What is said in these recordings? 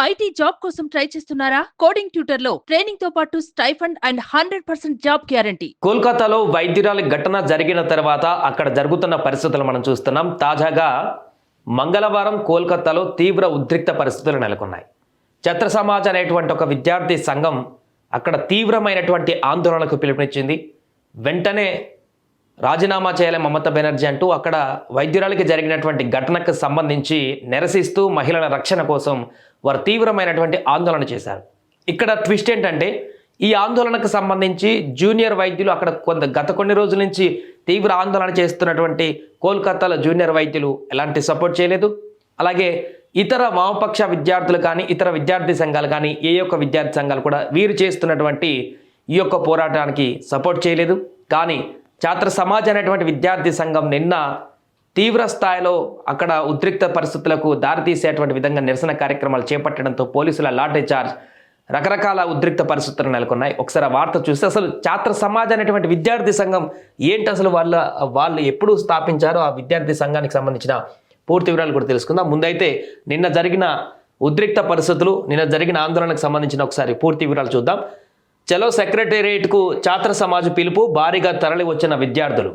IT job కోసం try చేస్తున్నారా? Coding ట్యూటర్లో ట్రైనింగ్తో పాటు stipend and hundred percent job guarantee. కోల్కతాలో వైద్యురాలి ఘటన జరిగిన తర్వాత అక్కడ జరుగుతున్న పరిస్థితులు మనం చూస్తున్నాం. తాజాగా మంగళవారం కోల్కతాలో తీవ్ర ఉద్రిక్త పరిస్థితులు నెలకొన్నాయి. ఛత్ర సమాజ్ అనేటువంటి ఒక విద్యార్థి సంఘం అక్కడ తీవ్రమైనటువంటి ఆందోళనకు పిలుపునిచ్చింది. వెంటనే రాజీనామా చేయాలి మమతా బెనర్జీ అంటూ అక్కడ వైద్యురాలికి జరిగినటువంటి ఘటనకు సంబంధించి నిరసిస్తూ మహిళల రక్షణ కోసం వారు తీవ్రమైనటువంటి ఆందోళన చేశారు. ఇక్కడ ట్విస్ట్ ఏంటంటే ఈ ఆందోళనకు సంబంధించి జూనియర్ వైద్యులు అక్కడ కొంత గత కొన్ని రోజుల నుంచి తీవ్ర ఆందోళన చేస్తున్నటువంటి కోల్కతాలో జూనియర్ వైద్యులు ఎలాంటి సపోర్ట్ చేయలేదు. అలాగే ఇతర వామపక్ష విద్యార్థులు కానీ ఇతర విద్యార్థి సంఘాలు కానీ ఏ యొక్క విద్యార్థి సంఘాలు కూడా వీరు చేస్తున్నటువంటి ఈ యొక్క పోరాటానికి సపోర్ట్ చేయలేదు. కానీ ఛాత్ర సమాజ్ అనేటువంటి విద్యార్థి సంఘం నిన్న తీవ్ర స్థాయిలో అక్కడ ఉద్రిక్త పరిస్థితులకు దారితీసేటువంటి విధంగా నిరసన కార్యక్రమాలు చేపట్టడంతో పోలీసుల లాఠీ చార్జ్ రకరకాల ఉద్రిక్త పరిస్థితులు నెలకొన్నాయి. ఒకసారి ఆ వార్త చూస్తే అసలు ఛాత్ర సమాజ్ అనేటువంటి విద్యార్థి సంఘం ఏంటి అసలు వాళ్ళ వాళ్ళు ఎప్పుడు స్థాపించారో ఆ విద్యార్థి సంఘానికి సంబంధించిన పూర్తి వివరాలు కూడా తెలుసుకుందాం. ముందైతే నిన్న జరిగిన ఉద్రిక్త పరిస్థితులు నిన్న జరిగిన ఆందోళనకు సంబంధించిన ఒకసారి పూర్తి వివరాలు చూద్దాం. చలో సెక్రటేరియట్కు ఛాత్ర సమాజ్ పిలుపు భారీగా తరలి వచ్చిన విద్యార్థులు.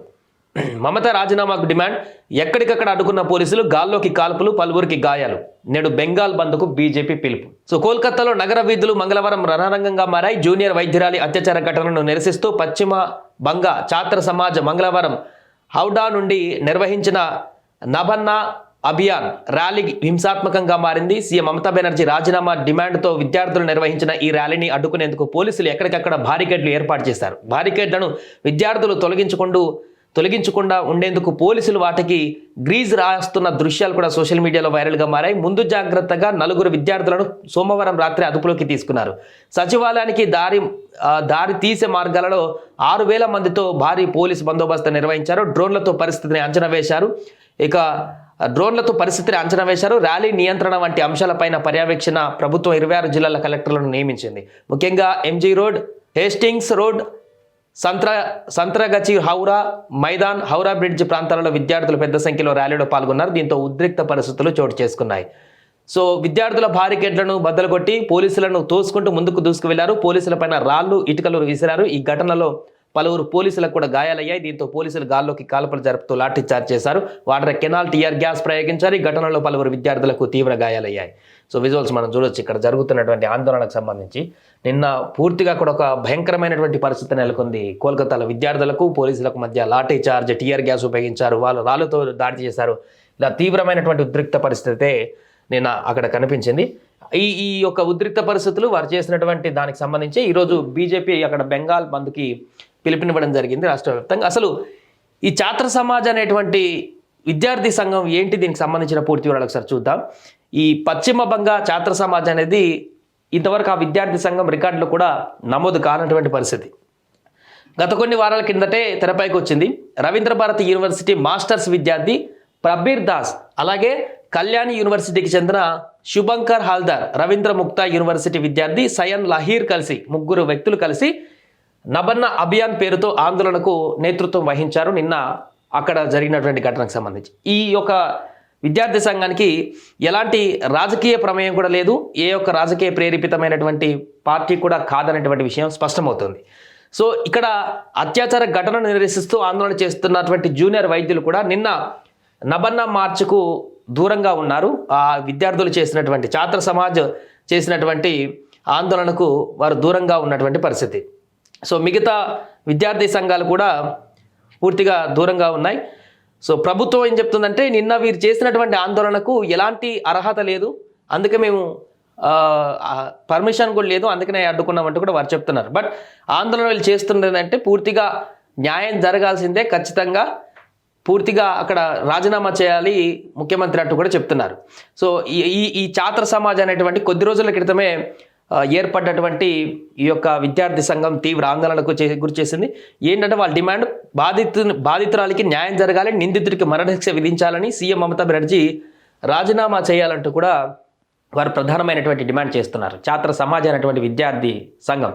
మమత రాజీనామాకు డిమాండ్ ఎక్కడికక్కడ అడ్డుకున్న పోలీసులు గాల్లోకి కాల్పులు పలువురికి గాయాలు. నేడు బెంగాల్ బంద్కు బీజేపీ పిలుపు. సో కోల్కతాలో నగర వీధులు మంగళవారం రణరంగంగా మారాయి. జూనియర్ వైద్యురాలి అత్యాచార ఘటనను నిరసిస్తూ పశ్చిమ బంగా ఛాత్ర సమాజ్ మంగళవారం హౌడా నుండి నిర్వహించిన నభన్నా అభియాన్ ర్యాలీ హింసాత్మకంగా మారింది. సీఎం మమతా బెనర్జీ రాజీనామా డిమాండ్తో విద్యార్థులు నిర్వహించిన ఈ ర్యాలీని అడ్డుకునేందుకు పోలీసులు ఎక్కడికక్కడ బారికేడ్లు ఏర్పాటు చేశారు. బారికేడ్లను విద్యార్థులు తొలగించుకుంటూ తొలగించకుండా ఉండేందుకు పోలీసులు వాటికి గ్రీజ్ రాస్తున్న దృశ్యాలు కూడా సోషల్ మీడియాలో వైరల్గా మారాయి. ముందు జాగ్రత్తగా నలుగురు విద్యార్థులను సోమవారం రాత్రి అదుపులోకి తీసుకున్నారు. సచివాలయానికి దారి దారి తీసే మార్గాలలో ఆరు వేల మందితో భారీ పోలీస్ బందోబస్తు నిర్వహించారు. డ్రోన్లతో పరిస్థితిని అంచనా వేశారు. ఇక డ్రోన్లతో పరిస్థితిని అంచనా వేశారు. ర్యాలీ నియంత్రణ వంటి అంశాలపైన పర్యవేక్షణ ప్రభుత్వం ఇరవై ఆరు జిల్లాల కలెక్టర్లను నియమించింది. ముఖ్యంగా ఎంజీ రోడ్ హేస్టింగ్స్ రోడ్ సంత్ర సంత్రగచి హౌరా మైదాన్ హౌరా బ్రిడ్జ్ ప్రాంతాలలో విద్యార్థులు పెద్ద సంఖ్యలో ర్యాలీలో పాల్గొన్నారు. దీంతో ఉద్రిక్త పరిస్థితులు చోటు చేసుకున్నాయి. సో విద్యార్థుల బారికేడ్లను బద్దలు కొట్టి పోలీసులను తోసుకుంటూ ముందుకు దూసుకు వెళ్ళారు పోలీసులపైన రాళ్ళు ఇటుకలు విసిరారు. ఈ ఘటనలో పలువురు పోలీసులకు కూడా గాయాలయ్యాయి. దీంతో పోలీసులు గాల్లోకి కాల్పలు జరుపుతూ లాఠీ చార్జ్ చేశారు. వాటర్ కెనాల్ టీఆర్ గ్యాస్ ప్రయోగించారు. ఈ ఘటనలో పలువురు విద్యార్థులకు తీవ్ర గాయాలయ్యాయి. సో విజువల్స్ మనం చూడొచ్చు. ఇక్కడ జరుగుతున్నటువంటి ఆందోళనకు సంబంధించి నిన్న పూర్తిగా కూడా ఒక భయంకరమైనటువంటి పరిస్థితి నెలకొంది. కోల్కతాలో విద్యార్థులకు పోలీసులకు మధ్య లాఠీ చార్జ్ టీఆర్ గ్యాస్ ఉపయోగించారు. వాళ్ళు రాళ్ళతో దాడి చేశారు. ఇలా తీవ్రమైనటువంటి ఉద్రిక్త పరిస్థితే నిన్న అక్కడ కనిపించింది. ఈ ఈ యొక్క ఉద్రిక్త పరిస్థితులు వారు చేసినటువంటి దానికి సంబంధించి ఈరోజు బీజేపీ అక్కడ బెంగాల్ బంద్కి పిలుపునివ్వడం జరిగింది రాష్ట్ర వ్యాప్తంగా. అసలు ఈ ఛాత్ర సమాజ్ అనేటువంటి విద్యార్థి సంఘం ఏంటి దీనికి సంబంధించిన పూర్తి వివరాలు ఒకసారి చూద్దాం. ఈ పశ్చిమ బంగ ఛాత్ర సమాజ్ అనేది ఇంతవరకు ఆ విద్యార్థి సంఘం రికార్డులు కూడా నమోదు కానటువంటి పరిస్థితి. గత కొన్ని వారాల కిందటే తెరపైకి వచ్చింది. రవీంద్ర భారతి యూనివర్సిటీ మాస్టర్స్ విద్యార్థి ప్రబీర్ దాస్ అలాగే కళ్యాణి యూనివర్సిటీకి చెందిన శుభంకర్ హాల్దార్ రవీంద్ర ముక్తా యూనివర్సిటీ విద్యార్థి సయన్ లహీర్ కలిసి ముగ్గురు వ్యక్తులు కలిసి నబన్న అభియాన్ పేరుతో ఆందోళనకు నేతృత్వం వహించారు. నిన్న అక్కడ జరిగినటువంటి ఘటనకు సంబంధించి. ఈ యొక్క విద్యార్థి సంఘానికి ఎలాంటి రాజకీయ ప్రమేయం కూడా లేదు. ఏ యొక్క రాజకీయ ప్రేరేపితమైనటువంటి పార్టీ కూడా కాదనేటువంటి విషయం స్పష్టమవుతుంది. సో ఇక్కడ అత్యాచార ఘటనను నిరసిస్తూ ఆందోళన చేస్తున్నటువంటి జూనియర్ వైద్యులు కూడా నిన్న నబన్న మార్చుకు దూరంగా ఉన్నారు. ఆ విద్యార్థులు చేసినటువంటి ఛాత్ర సమాజ్ చేసినటువంటి ఆందోళనకు వారు దూరంగా ఉన్నటువంటి పరిస్థితి. సో మిగతా విద్యార్థి సంఘాలు కూడా పూర్తిగా దూరంగా ఉన్నాయి. సో ప్రభుత్వం ఏం చెప్తుందంటే నిన్న వీరు చేసినటువంటి ఆందోళనకు ఎలాంటి అర్హత లేదు. అందుకే మేము పర్మిషన్ కూడా లేదు. అందుకనే అడ్డుకున్నామంటూ కూడా వారు చెప్తున్నారు. బట్ ఆందోళన వీళ్ళు చేస్తున్నది అంటే పూర్తిగా న్యాయం జరగాల్సిందే. ఖచ్చితంగా పూర్తిగా అక్కడ రాజీనామా చేయాలి ముఖ్యమంత్రి అంటూ కూడా చెప్తున్నారు. సో ఈ ఈ ఈ ఛాత్ర సమాజ్ అనేటువంటి కొద్ది రోజుల క్రితమే ఏర్పడ్డటువంటి ఈ యొక్క విద్యార్థి సంఘం తీవ్ర ఆందోళనకు చే గురి చేసింది. ఏంటంటే వాళ్ళ డిమాండ్ బాధితు బాధితురాలికి న్యాయం జరగాలి నిందితుడికి మరణశిక్ష విధించాలని సీఎం మమతా బెనర్జీ రాజీనామా చేయాలంటూ కూడా వారు ప్రధానమైనటువంటి డిమాండ్ చేస్తున్నారు. ఛాత్ర సమాజ్ అనేటువంటి విద్యార్థి సంఘం.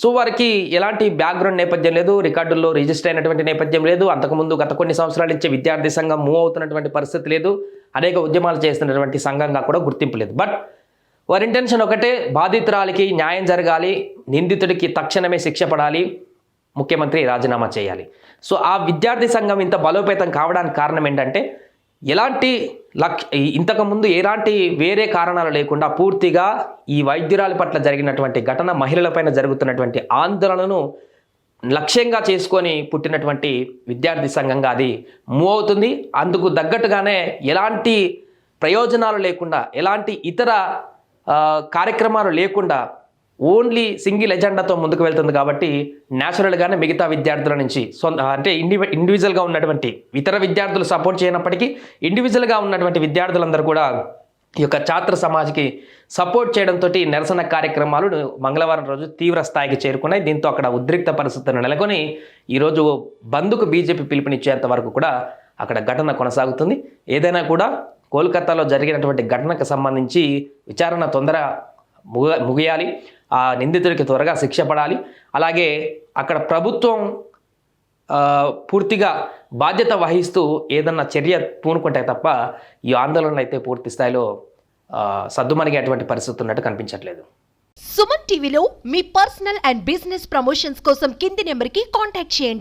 సో వారికి ఎలాంటి బ్యాక్గ్రౌండ్ నేపథ్యం లేదు రికార్డుల్లో రిజిస్టర్ అయినటువంటి నేపథ్యం లేదు అంతకుముందు గత కొన్ని సంవత్సరాల నుంచి విద్యార్థి సంఘం మూవ్ అవుతున్నటువంటి పరిస్థితి లేదు అనేక ఉద్యమాలు చేస్తున్నటువంటి సంఘంగా కూడా గుర్తింపు లేదు. బట్ వారి ఇంటెన్షన్ ఒకటే బాధితురాలికి న్యాయం జరగాలి నిందితుడికి తక్షణమే శిక్ష పడాలి ముఖ్యమంత్రి రాజీనామా చేయాలి. సో ఆ విద్యార్థి సంఘం ఇంత బలోపేతం కావడానికి కారణం ఏంటంటే ఎలాంటి లక్ ఇంతకుముందు ఎలాంటి వేరే కారణాలు లేకుండా పూర్తిగా ఈ వైద్యురాలి పట్ల జరిగినటువంటి ఘటన మహిళలపైన జరుగుతున్నటువంటి ఆందోళనను లక్ష్యంగా చేసుకొని పుట్టినటువంటి విద్యార్థి సంఘంగా అది మూవ్ అవుతుంది. అందుకు తగ్గట్టుగానే ఎలాంటి ప్రయోజనాలు లేకుండా ఎలాంటి ఇతర కార్యక్రమాలు లేకుండా ఓన్లీ సింగిల్ ఎజెండాతో ముందుకు వెళ్తుంది కాబట్టి న్యాచురల్గానే మిగతా విద్యార్థుల నుంచి సొంత అంటే ఇండివి ఇండివిజువల్గా ఉన్నటువంటి ఇతర విద్యార్థులు సపోర్ట్ చేయనప్పటికీ ఇండివిజువల్గా ఉన్నటువంటి విద్యార్థులందరూ కూడా ఈ యొక్క ఛాత్ర సమాజ్కి సపోర్ట్ చేయడంతో నిరసన కార్యక్రమాలు మంగళవారం రోజు తీవ్ర స్థాయికి చేరుకున్నాయి. దీంతో అక్కడ ఉద్రిక్త పరిస్థితులను నెలకొని ఈరోజు బంద్కు బీజేపీ పిలుపునిచ్చేంత వరకు కూడా అక్కడ ఘటన కొనసాగుతుంది. ఏదైనా కూడా కోల్కతాలో జరిగినటువంటి ఘటనకు సంబంధించి విచారణ తొందర ముగ ముగియాలి. ఆ నిందితుడికి త్వరగా శిక్ష పడాలి. అలాగే అక్కడ ప్రభుత్వం పూర్తిగా బాధ్యత వహిస్తూ ఏదన్నా చర్య పూనుకుంటే తప్ప ఈ ఆందోళనలు అయితే పూర్తి స్థాయిలో ఆ, సద్దుమణిగేటువంటి పరిస్థితి ఉన్నట్టు కనిపించట్లేదు. సుమన్ టీవీలో మీ పర్సనల్ అండ్ బిజినెస్ ప్రమోషన్స్ కోసం కింది నెంబర్కి కాంటాక్ట్ చేయండి.